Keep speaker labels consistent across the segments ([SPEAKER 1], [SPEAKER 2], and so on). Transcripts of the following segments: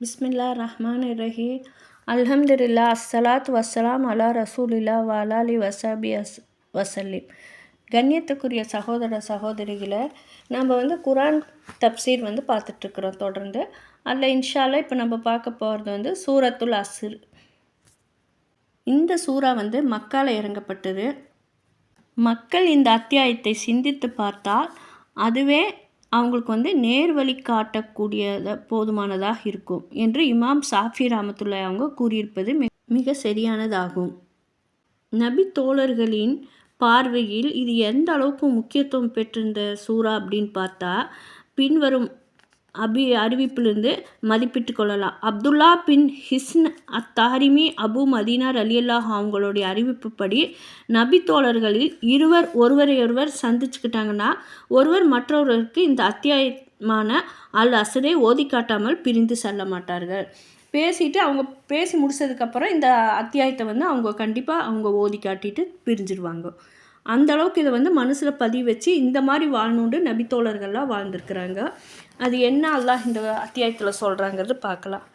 [SPEAKER 1] பிஸ்மில்லா ரஹ்மான் ரஹி அல்ஹம்துல்லா அஸ்ஸலாத் வஸ்ஸலாம் அலா ரசூலில்லா வலாலி வசாபி அஸ் வசல்லிம் கண்ணியத்துக்குரிய சகோதர சகோதரிகளை நம்ம வந்து குரான் தப்சீர் வந்து பார்த்துட்ருக்குறோம் தொடர்ந்து. அதில் இன்ஷால்லா இப்போ நம்ம பார்க்க போகிறது வந்து சூரத்துல் அஸ்ர். இந்த சூறா வந்து மக்கால் இறங்கப்பட்டது. மக்கள் இந்த அத்தியாயத்தை சிந்தித்து பார்த்தால் அதுவே அவங்களுக்கு வந்து நேர்வழி காட்டக்கூடியத போதுமானதாக இருக்கும் என்று இமாம் சாஃபி ரஹமத்துல்லா அவங்க கூறியிருப்பது மிக சரியானதாகும். நபி தோழர்களின் பார்வையில் இது எந்த அளவுக்கு முக்கியத்துவம் பெற்றிருந்த சூறா அப்படின்னு பார்த்தா பின்வரும் அபி அறிவிப்பிலிருந்து மதிப்பிட்டு கொள்ளலாம். அப்துல்லா பின் ஹிஸ்ன் அத்தாரிமி அபு மதீனார் அலியல்லாஹ் அவங்களுடைய அறிவிப்புப்படி நபி தோழர்களில் இருவர் ஒருவரையொருவர் சந்திச்சுக்கிட்டாங்கன்னா ஒருவர் மற்றொருவருக்கு இந்த அத்தியாயமான அல் அசரை ஓதி காட்டாமல் பிரிந்து செல்ல மாட்டார்கள். பேசிட்டு அவங்க பேசி முடிச்சதுக்கப்புறம் இந்த அத்தியாயத்தை வந்து அவங்க கண்டிப்பாக அவங்க ஓதி காட்டிட்டு பிரிஞ்சிடுவாங்க அந்த அளவுக்கு இதை வந்து மனசில் பதிவு வச்சு இந்த மாதிரி வாழணுண்டு நபித்தோழர்கள்லாம் வாழ்ந்துருக்குறாங்க அது என்ன அல்லாஹ் இந்த அத்தியாயத்தில் சொல்கிறாங்கிறது பார்க்கலாம்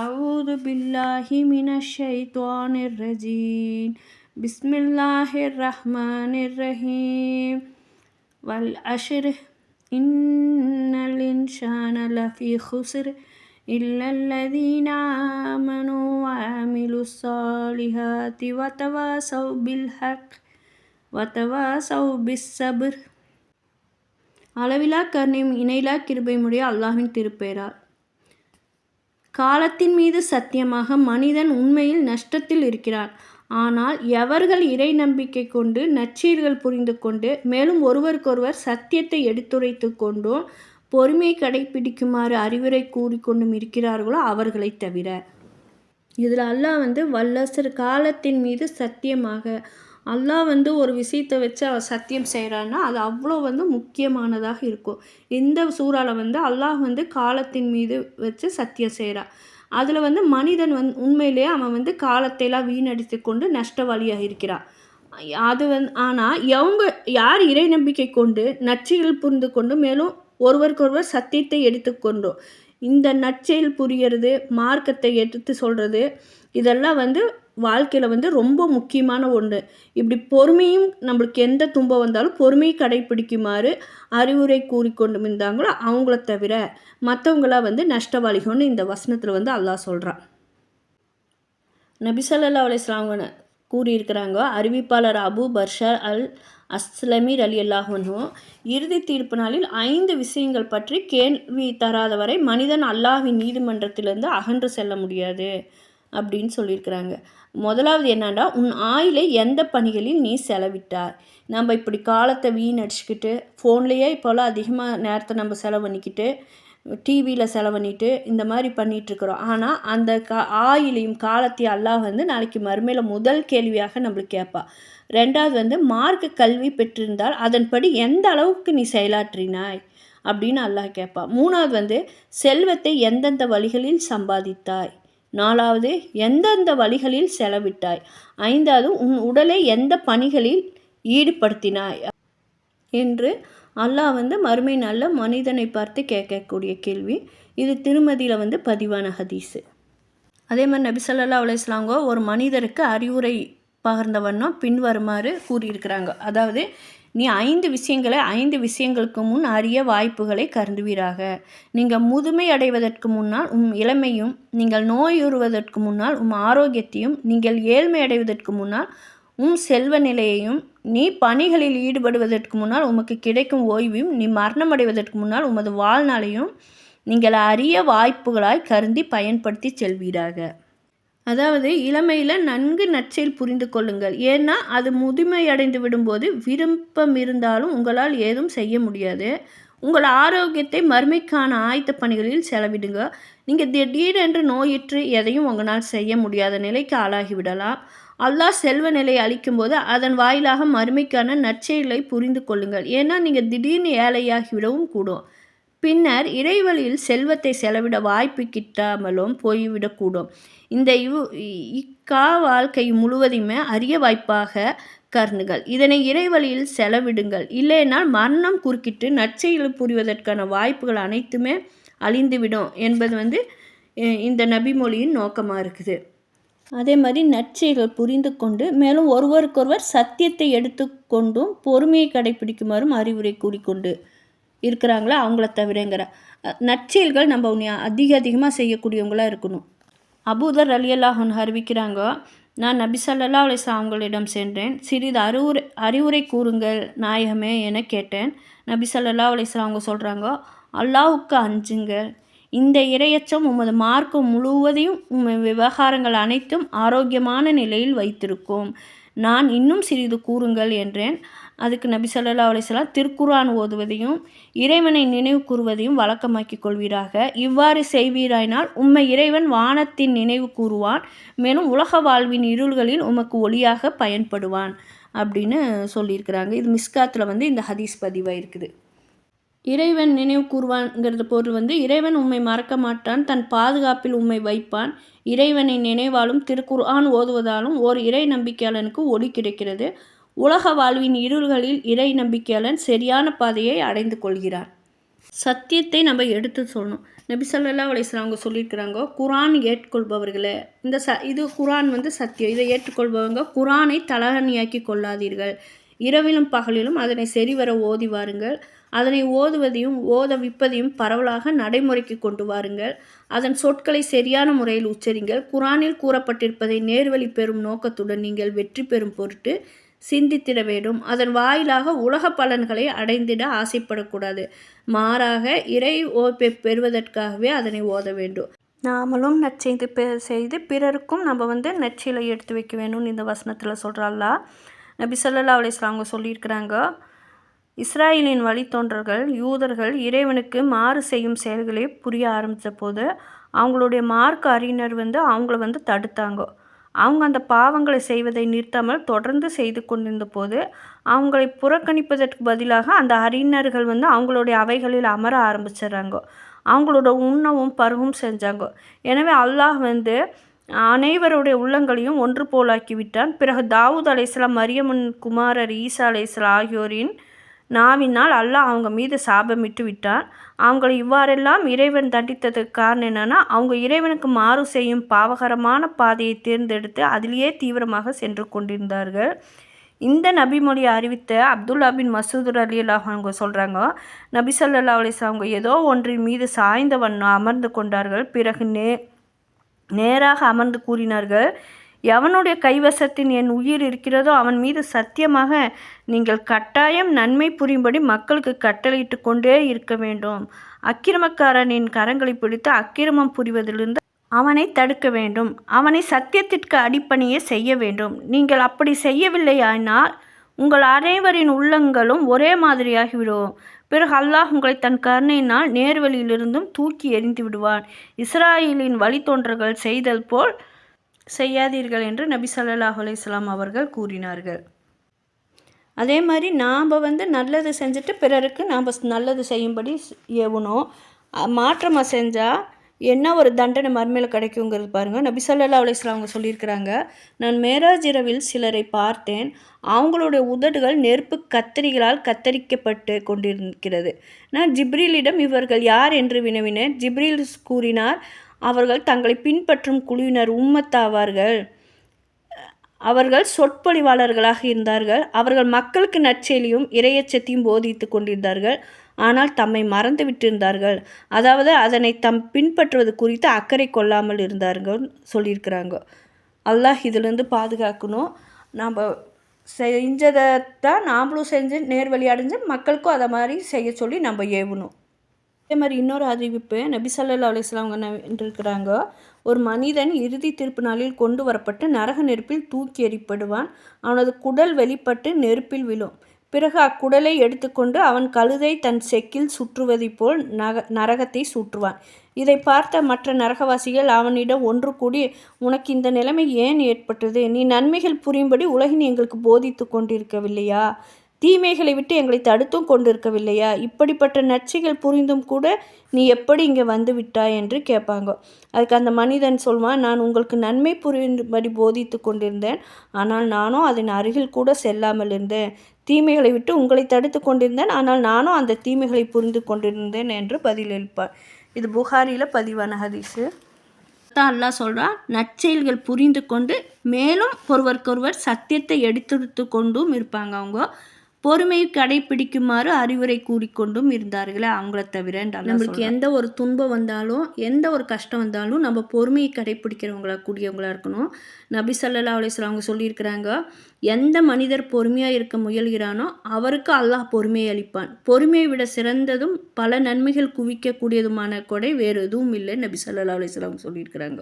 [SPEAKER 1] அவுது பில்லாஹி மினஷைத்வானிர் ரஜீன் பிஸ்மில்லாஹிர் ரஹ்மானிர் ரஹீம் வல் அஷிர் இன்னல் இன்ஷான லஃபி ஹுஸ்ர் إلا الذين آمنوا وعملوا الصالحات وتواصوا بالحق வத்தவாசௌ பிஸ் சபுர் அளவிலா கருணையும் இணையிலா கிருபையுடைய அல்லாஹின் திருப்பெயரார் காலத்தின் மீது சத்தியமாக மனிதன் உண்மையில் நஷ்டத்தில் இருக்கிறார் ஆனால் எவர்கள் இறை நம்பிக்கை கொண்டு நச்சீர்கள் புரிந்து கொண்டு மேலும் ஒருவருக்கொருவர் சத்தியத்தை எடுத்துரைத்து கொண்டும் பொறுமையை கடைபிடிக்குமாறு அறிவுரை கூறிக்கொண்டும் இருக்கிறார்களோ அவர்களை தவிர. இதில் அல்லாஹ் வந்து வல்லசர் காலத்தின் மீது சத்தியமாக அல்லாஹ் வந்து ஒரு விஷயத்தை வச்சு அவர் சத்தியம் செய்கிறான்னா அது அவ்வளோ வந்து முக்கியமானதாக இருக்கும். இந்த சூறாவில் வந்து அல்லாஹ் வந்து காலத்தின் மீது வச்சு சத்தியம் செய்கிறான் அதில் வந்து மனிதன் வந் உண்மையிலேயே அவன் வந்து காலத்தையெல்லாம் வீணடித்து கொண்டு நஷ்ட வழியாக இருக்கிறான். அது வந்து ஆனால் எவங்க யார் இறை நம்பிக்கை கொண்டு நச்சுகள் புரிந்து கொண்டு மேலும் ஒருவருக்கொருவர் சத்தியத்தை எடுத்துக்கொண்டோம் இந்த நற்செயல் புரியறது மார்க்கத்தை எடுத்து சொல்கிறது இதெல்லாம் வந்து வாழ்க்கையில் வந்து ரொம்ப முக்கியமான ஒன்று இப்படி பொறுமையும் நம்மளுக்கு எந்த துன்பம் வந்தாலும் பொறுமையை கடைப்பிடிக்குமாறு அறிவுரை கூறிக்கொண்டு இருந்தாங்களோ அவங்கள தவிர மற்றவங்களாம் வந்து நஷ்டவாளிகள்னு இந்த வசனத்தில் வந்து அல்லாஹ் சொல்கிறான் நபிசல்லா அலிஸ்லாங்க கூறியிருக்கிறாங்க அறிவிப்பாளர் அபு பர்ஷர் அல் அஸ்லமீர் அலி அல்லாஹனும் இறுதி தீர்ப்பு நாளில் ஐந்து விஷயங்கள் பற்றி கேள்வி தராத வரை மனிதன் அல்லாஹின் நீதிமன்றத்திலிருந்து அகன்று செல்ல முடியாது அப்படின்னு சொல்லியிருக்கிறாங்க. முதலாவது என்னன்னா உன் ஆயிலை எந்த பணிகளில் நீ செலவிட்டாய்? நம்ம இப்படி காலத்தை வீணடிச்சுக்கிட்டு ஃபோன்லேயே இப்போல்லாம் அதிகமாக நேரத்தை நம்ம செலவு பண்ணிக்கிட்டு டிவியில் செலவணிட்டு இந்த மாதிரி பண்ணிகிட்ருக்குறோம் ஆனால் அந்த கா ஆயிலையும் காலத்தையும் அல்லாஹ் வந்து நாளைக்கு மறுமையில் முதல் கேள்வியாக நம்மளுக்கு கேட்பா. ரெண்டாவது வந்து மார்க்க கல்வி பெற்றிருந்தால் அதன்படி எந்த அளவுக்கு நீ செயலாற்றினாய்? அப்படின்னு அல்லாஹ் கேட்பா. மூணாவது வந்து செல்வத்தை எந்தெந்த வழிகளில் சம்பாதித்தாய்? நாலாவது எந்தெந்த வழிகளில் செலவிட்டாய்? ஐந்தாவது உன் உடலை எந்த பணிகளில் ஈடுபடுத்தினாய்? என்று அல்லாஹ் வந்து மறுமை நல்ல மனிதனை பார்த்து கேட்கக்கூடிய கேள்வி. இது திருமதியில் வந்து பதிவான ஹதீஸு. அதே மாதிரி நபி சொல்லா அலையாங்கோ ஒரு மனிதருக்கு அறிவுரை பகிர்ந்த வண்ணம் பின்வருமாறு கூறியிருக்கிறாங்க. அதாவது நீ ஐந்து விஷயங்களை ஐந்து விஷயங்களுக்கு முன் அறிய வாய்ப்புகளை கருதுவீராக. நீங்கள் முதுமை அடைவதற்கு முன்னால் உம் இளமையும் நீங்கள் நோயுறுவதற்கு முன்னால் உம் ஆரோக்கியத்தையும் நீங்கள் ஏழ்மை அடைவதற்கு முன்னால் உம் செல்வ நிலையையும் நீ பணிகளில் ஈடுபடுவதற்கு முன்னால் உமக்கு கிடைக்கும் ஓய்வையும் நீ மரணம் அடைவதற்கு முன்னால் உமது வாழ்நாளையும் நீங்கள் அரிய வாய்ப்புகளாய் கருந்தி பயன்படுத்தி செல்வீராக. அதாவது இளமையில் நன்கு நற்செயல் புரிந்து கொள்ளுங்கள். ஏன்னா அது முதுமையடைந்து விடும்போது விருப்பம் இருந்தாலும் உங்களால் ஏதும் செய்ய முடியாது. உங்கள் ஆரோக்கியத்தை மறுமைக்கான ஆயத்த பணிகளில் செலவிடுங்க. நீங்கள் திடீரென்று நோயிற்று எதையும் உங்களால் செய்ய முடியாத நிலைக்கு ஆளாகிவிடலாம் அல்லாஹ் செல்வ நிலை அளிக்கும்போது அதன் வாயிலாக மறுமைக்கான நற்செயலை புரிந்து கொள்ளுங்கள். ஏன்னா நீங்கள் திடீர்னு ஏழையாகிவிடவும் கூடும். பின்னர் இறைவழியில் செல்வத்தை செலவிட வாய்ப்பு கிட்டாமலும் போய்விடக்கூடும். இந்த இவ் இக்கா வாழ்க்கை முழுவதையுமே அரிய வாய்ப்பாக கருணுங்கள் இதனை இறைவழியில் செலவிடுங்கள். இல்லைனால் மரணம் குறுக்கிட்டு நற்செயல் புரிவதற்கான வாய்ப்புகள் அனைத்துமே அழிந்துவிடும் என்பது வந்து இந்த நபிமொழியின் நோக்கமாக இருக்குது. அதே மாதிரி நற்செய்கள் புரிந்து கொண்டு மேலும் ஒருவருக்கொருவர் சத்தியத்தை எடுத்துக்கொண்டும் பொறுமையை கடைபிடிக்குமாறும் அறிவுரை கூறிக்கொண்டு இருக்கிறாங்களா அவங்கள தவிரங்கிற. நற்செயல்கள் நம்ம உன்னை அதிக அதிகமாக செய்யக்கூடியவங்களாக இருக்கணும். அபூதர் அலியல்லாஹன் அறிவிக்கிறாங்க நான் நபி ஸல்லல்லாஹு அலைஹி அவங்களிடம் சென்றேன். சிறிது அறிவுரை அறிவுரை கூறுங்கள் நாயகமே என கேட்டேன். நபி ஸல்லல்லாஹு அலைஹி அவங்க சொல்கிறாங்க அல்லாஹ்வுக்கு அஞ்சுங்கள். இந்த இரையச்சம் உமது மார்க்கம் முழுவதையும் உமது விவகாரங்கள் அனைத்தும் ஆரோக்கியமான நிலையில் வைத்திருக்கும். நான் இன்னும் சிறிது கூறுங்கள் என்றேன். அதுக்கு நபி ஸல்லல்லாஹு அலிஸ்லாம் திருக்குரான் ஓதுவதையும் இறைவனை நினைவு கூறுவதையும் வழக்கமாக்கிக் கொள்வீராக. இவ்வாறு செய்வீராயினால் உம்மை இறைவன் வானத்தின் நினைவு கூறுவான் மேலும் உலக வாழ்வின் இருள்களில் உமக்கு ஒளியாக பயன்படுவான் அப்படின்னு சொல்லியிருக்கிறாங்க. இது மிஸ்காத்தில் வந்து இந்த ஹதீஸ் பதிவாயிருக்குது இறைவன் நினைவு கூறுவான்ங்கிறது பொருள் வந்து இறைவன் உம்மை மறக்க மாட்டான் தன் பாதுகாப்பில் உம்மை வைப்பான். இறைவனை நினைவாலும் திருக்குர்ஆன் ஓதுவதாலும் ஓர் இறை நம்பிக்கையாளனுக்கு ஒளி கிடைக்கிறது. உலக வாழ்வின் இருள்களில் இறை நம்பிக்கையாளன் சரியான பாதையை அடைந்து கொள்கிறான் சத்தியத்தை நம்ம எடுத்து சொல்லணும். நபி ஸல்லல்லாஹு அலைஹி அவங்க சொல்லியிருக்கிறாங்க குரான் ஏற்றுக்கொள்பவர்களே இந்த ச இது குரான் வந்து சத்தியம். இதை ஏற்றுக்கொள்பவங்க குரானை தலகணியாக்கி கொள்ளாதீர்கள். இரவிலும் பகலிலும் அதனை சரிவர ஓதி வாருங்கள். அதனை ஓதுவதையும் ஓதவிப்பதையும் பரவலாக நடைமுறைக்கு கொண்டு வாருங்கள். அதன் சொற்களை சரியான முறையில் உச்சரிங்கள். குரானில் கூறப்பட்டிருப்பதை நேர்வழி பெறும் நோக்கத்துடன் நீங்கள் வெற்றி பெறும் பொருட்டு சிந்தித்திட வேண்டும். அதன் வாயிலாக உலக பலன்களை அடைந்திட ஆசைப்படக்கூடாது. மாறாக இறை ஓய்ப்பை பெறுவதற்காகவே அதனை ஓத வேண்டும். நாமளும் நற்செய்து செய்து பிறருக்கும் நம்ம வந்து நற்செயலை எடுத்து வைக்க வேணும்னு இந்த வசனத்தில் சொல்கிறாள்லா நபி சொல்லல்லா அலைஹி அவங்க சொல்லியிருக்கிறாங்க இஸ்ராயலின் வழித்தோன்றர்கள் யூதர்கள் இறைவனுக்கு மாறு செய்யும் செயல்களை புரிய ஆரம்பித்த போது அவங்களுடைய மார்க் அறிஞர் வந்து அவங்கள வந்து தடுத்தாங்க. அவங்க அந்த பாவங்களை செய்வதை நிறுத்தாமல் தொடர்ந்து செய்து கொண்டிருந்த போது அவங்களை புறக்கணிப்பதற்கு பதிலாக அந்த அறிஞர்கள் வந்து அவங்களுடைய அவைகளில் அமர ஆரம்பிச்சிடுறாங்க. அவங்களோட உண்ணவும் பருவும் செஞ்சாங்க. எனவே அல்லாஹ் வந்து அனைவருடைய உள்ளங்களையும் ஒன்று போலாக்கி விட்டான். பிறகு தாவூத் அலைஸ்லாம் மரியமன் குமாரர் ஈசா அலைஹிஸ்ஸலாம் ஆகியோரின் நாவினால் அல்லாஹ் அவங்க மீது சாபமிட்டு விட்டான். அவங்களை இவ்வாறெல்லாம் இறைவன் தண்டித்ததுக்கு காரணம் என்னென்னா அவங்க இறைவனுக்கு மாறு செய்யும் பாவகரமான பாதையை தேர்ந்தெடுத்து அதிலேயே தீவிரமாக சென்று கொண்டிருந்தார்கள். இந்த நபிமொழியை அறிவித்த அப்துல்லா பின் மசூதுர் அலி அல்லாஹ் அவங்க சொல்கிறாங்க நபி சொல்லல்லா அலைஹி அவங்க ஏதோ ஒன்றின் மீது சாய்ந்த வண்ணம் அமர்ந்து கொண்டார்கள். பிறகு நே நேராக அமர்ந்து கூறினார்கள். எவனுடைய கைவசத்தின் என் உயிர் இருக்கிறதோ அவன் மீது சத்தியமாக நீங்கள் கட்டாயம் நன்மை புரியும்படி மக்களுக்கு கட்டளையிட்டு கொண்டே இருக்க வேண்டும். அக்கிரமக்காரனின் கரங்களை பிடித்து அக்கிரமம் புரிவதிலிருந்து அவனை தடுக்க வேண்டும். அவனை சத்தியத்திற்கு அடிப்பணியே செய்ய வேண்டும். நீங்கள் அப்படி செய்யவில்லையானால் உங்கள் அனைவரின் உள்ளங்களும் ஒரே மாதிரியாகிவிடும். பிறகு அல்லாஹ் உங்களை தன் கருணையினால் நேர்வழியிலிருந்தும் தூக்கி எறிந்து விடுவான் இஸ்ராயலின் வழித்தோன்றர்கள் செய்தல் போல் செய்யாதீர்கள் என்று நபி சல்லாஹ் அலையாம் அவர்கள் கூறினார்கள். அதே மாதிரி நாம் வந்து நல்லது செஞ்சுட்டு பிறருக்கு நாம் நல்லது செய்யும்படி ஏவணும் மாற்றமாக செஞ்சால் என்ன ஒரு தண்டனை மறுமையில் கிடைக்குங்கிறது பாருங்கள் நபி சொல்லல்லா அலைஹி அவங்க சொல்லியிருக்கிறாங்க நான் மேராஜ் இரவில் சிலரை பார்த்தேன். அவங்களுடைய உதடுகள் நெருப்பு கத்தரிகளால் கத்தரிக்கப்பட்டு கொண்டிருக்கிறது. நான் ஜிப்ரீலிடம் இவர்கள் யார் என்று வினவினேன். ஜிப்ரீல் கூறினார் அவர்கள் தங்களை பின்பற்றும் குழுவினர் உம்மத்தாவார்கள். அவர்கள் சொற்பொழிவாளர்களாக இருந்தார்கள். அவர்கள் மக்களுக்கு நற்செய்தியும் இரையச்சத்தையும் போதித்து கொண்டிருந்தார்கள். ஆனால் தம்மை மறந்து விட்டிருந்தார்கள் அதாவது அதனை தம் பின்பற்றுவது குறித்து அக்கறை கொள்ளாமல் இருந்தார்கள் சொல்லியிருக்கிறாங்க. அல்லாஹ் இதிலேருந்து பாதுகாக்கணும். நாம் செஞ்சதை தான் நாமளும் செஞ்சு நேர்வழி அடைஞ்சு மக்களுக்கும் அதை மாதிரி செய்ய சொல்லி நம்ம ஏவணும். அதே மாதிரி இன்னொரு அறிவிப்பு நபி சல்லா அலிஸ்லாம் அவங்க இருக்கிறாங்க ஒரு மனிதன் இறுதி தீர்ப்பு நாளில் கொண்டு வரப்பட்டு நரக நெருப்பில் தூக்கி எறிப்படுவான். அவனது குடல் வெளிப்பட்டு நெருப்பில் விழும். பிறகு அக்குடலை எடுத்துக்கொண்டு அவன் கழுதை தன் செக்கில் சுற்றுவதை போல் நக நரகத்தை சுற்றுவான். இதை பார்த்த மற்ற நரகவாசிகள் அவனிடம் ஒன்று கூடி உனக்கு இந்த நிலைமை ஏன் ஏற்பட்டது? நீ நன்மைகள் புரியும்படி உலகின் எங்களுக்கு போதித்து கொண்டிருக்கவில்லையா? தீமைகளை விட்டு எங்களை தடுத்தும் கொண்டிருக்கவில்லையா? இப்படிப்பட்ட நற்சைகள் புரிந்தும் கூட நீ எப்படி இங்கே வந்து விட்டாய் என்று கேட்பாங்க. அதுக்கு அந்த மனிதன் சொல்வான் நான் உங்களுக்கு நன்மை புரியும்படி போதித்து கொண்டிருந்தேன். ஆனால் நானும் அதன் அருகில் கூட செல்லாமல் இருந்தேன். தீமைகளை விட்டு உங்களை தடுத்து கொண்டிருந்தேன். ஆனால் நானும் அந்த தீமைகளை புரிந்து கொண்டிருந்தேன் என்று பதிலளிப்பார். இது புகாரியில் பதிவான ஹதீஸு. தான் அல்லாஹ் சொல்கிறான் நற்செயல்கள் புரிந்து கொண்டு மேலும் ஒருவருக்கொருவர் சத்தியத்தை எடுத்துடுத்து கொண்டும் இருப்பாங்க அவங்க. பொறுமையை கடைப்பிடிக்குமாறு அறிவுரை கூறிக்கொண்டும் இருந்தார்களே அவங்கள தவிர நம்மளுக்கு எந்த ஒரு துன்பம் வந்தாலும் எந்த ஒரு கஷ்டம் வந்தாலும் நம்ம பொறுமையை கடைப்பிடிக்கிறவங்களா கூடியவங்களா இருக்கணும். நபி சல்லா அலிஸ்லாம் அவங்க சொல்லியிருக்கிறாங்க எந்த மனிதர் பொறுமையாக இருக்க முயல்கிறானோ அவருக்கு அல்லாஹ் பொறுமையை அளிப்பான். பொறுமையை விட சிறந்ததும் பல நன்மைகள் குவிக்கக்கூடியதுமான கொடை வேறு எதுவும் இல்லை நபி சல்லா அலிஸ்லாம் சொல்லியிருக்கிறாங்க.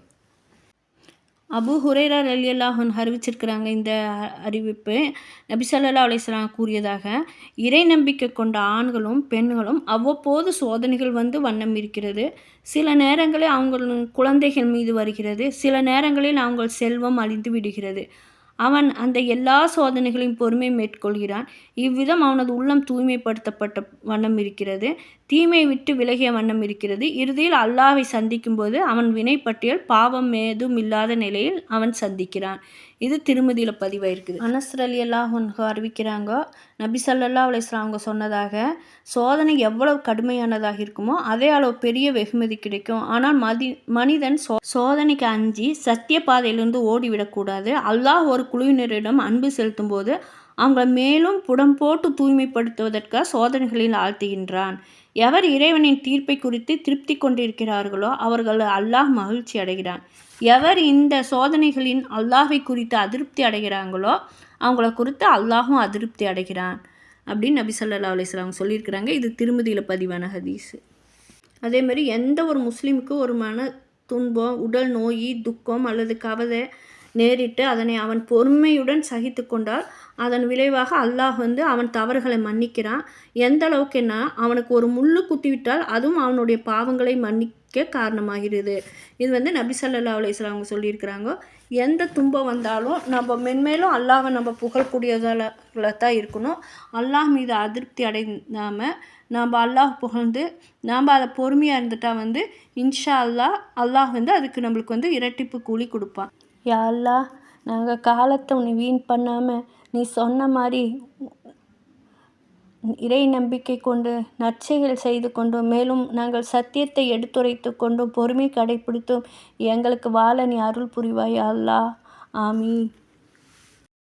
[SPEAKER 1] அபு ஹுரேரா ரலியல்லாஹன் அறிவிச்சிருக்கிறாங்க இந்த அ- அறிவிப்பு. நபி அலிஸ்லாம் கூறியதாக இறை நம்பிக்கை கொண்ட ஆண்களும் பெண்களும் அவ்வப்போது சோதனைகள் வந்து வண்ணம் இருக்கிறது. சில நேரங்களில் அவங்கள் குழந்தைகள் மீது வருகிறது. சில நேரங்களில் அவங்கள் செல்வம் அழிந்து விடுகிறது. அவன் அந்த எல்லா சோதனைகளையும் பொறுமை மேற்கொள்கிறான். இவ்விதம் அவனது உள்ளம் தூய்மைப்படுத்தப்பட்ட வண்ணம் இருக்கிறது. தீமையை விட்டு விலகிய வண்ணம் இருக்கிறது. இறுதியில் அல்லாவை சந்திக்கும்போது அவன் வினைப்பட்டியல் பாவம் ஏதும் இல்லாத நிலையில் அவன் சந்திக்கிறான். இது திருமதியில் பதிவாயிருக்குது. அனஸ்ரலி அல்லாஹ் அறிவிக்கிறாங்க நபி சல்லல்லா அலைஹி அவங்க சொன்னதாக சோதனை எவ்வளவு கடுமையானதாக இருக்குமோ அதே அளவு பெரிய வெகுமதி கிடைக்கும். ஆனால் மதி மனிதன் சோ சோதனைக்கு அஞ்சி சத்திய பாதையிலிருந்து ஓடிவிடக்கூடாது அல்லாஹ் ஒரு குழுவினரிடம் அன்பு செலுத்தும் போது அவங்களை மேலும் புடம் போட்டு தூய்மைப்படுத்துவதற்காக சோதனைகளில் ஆழ்த்துகின்றான். எவர் இறைவனின் தீர்ப்பை குறித்து திருப்தி கொண்டிருக்கிறார்களோ அவர்கள் அல்லாஹ் மகிழ்ச்சி அடைகிறான். எவர் இந்த சோதனைகளின் அல்லாஹை குறித்து அதிருப்தி அடைகிறாங்களோ அவங்கள குறித்து அல்லாஹும் அதிருப்தி அடைகிறான் அப்படின்னு நபி சொல்லா அலைஹி சொல்லியிருக்கிறாங்க. இது திருமதியில் பதிவான ஹதீஸு. அதே மாதிரி எந்த ஒரு முஸ்லீமுக்கு ஒரு மன துன்பம் உடல் நோய் துக்கம் அல்லது கவலை நேரிட்டு அதனை அவன் பொறுமையுடன் சகித்து கொண்டால் அதன் விளைவாக அல்லாஹ் வந்து அவன் தவறுகளை மன்னிக்கிறான். எந்த அளவுக்குன்னா அவனுக்கு ஒரு முள்ளு குத்திவிட்டால் அதுவும் அவனுடைய பாவங்களை மன்னிக்க காரணமாகிறது. இது வந்து நபி சல்லா அலைஹி அவங்க சொல்லியிருக்கிறாங்க. எந்த துன்பம் வந்தாலும் நம்ம மென்மேலும் அல்லாவை நம்ம புகழக்கூடியதால தான் இருக்கணும். அல்லாஹ் மீது அதிருப்தி அடைந்தாமல் நாம் அல்லாஹ் புகழ்ந்து நாம் அதை பொறுமையாக இருந்துட்டால் வந்து இன்ஷா அல்லாஹ் அல்லாஹ் வந்து அதுக்கு நம்மளுக்கு வந்து இரட்டிப்பு கூலி கொடுப்பான். யாழ்லா நாங்கள் காலத்தை உன்னை வீண் பண்ணாமல் நீ சொன்ன மாதிரி இறை நம்பிக்கை கொண்டு நற்செயல் செய்து கொண்டும் மேலும் நாங்கள் சத்தியத்தை எடுத்துரைத்து கொண்டும் பொறுமை கடைபிடித்தும் எங்களுக்கு வாழ நீ அருள் புரிவாய் அல்லா. ஆமி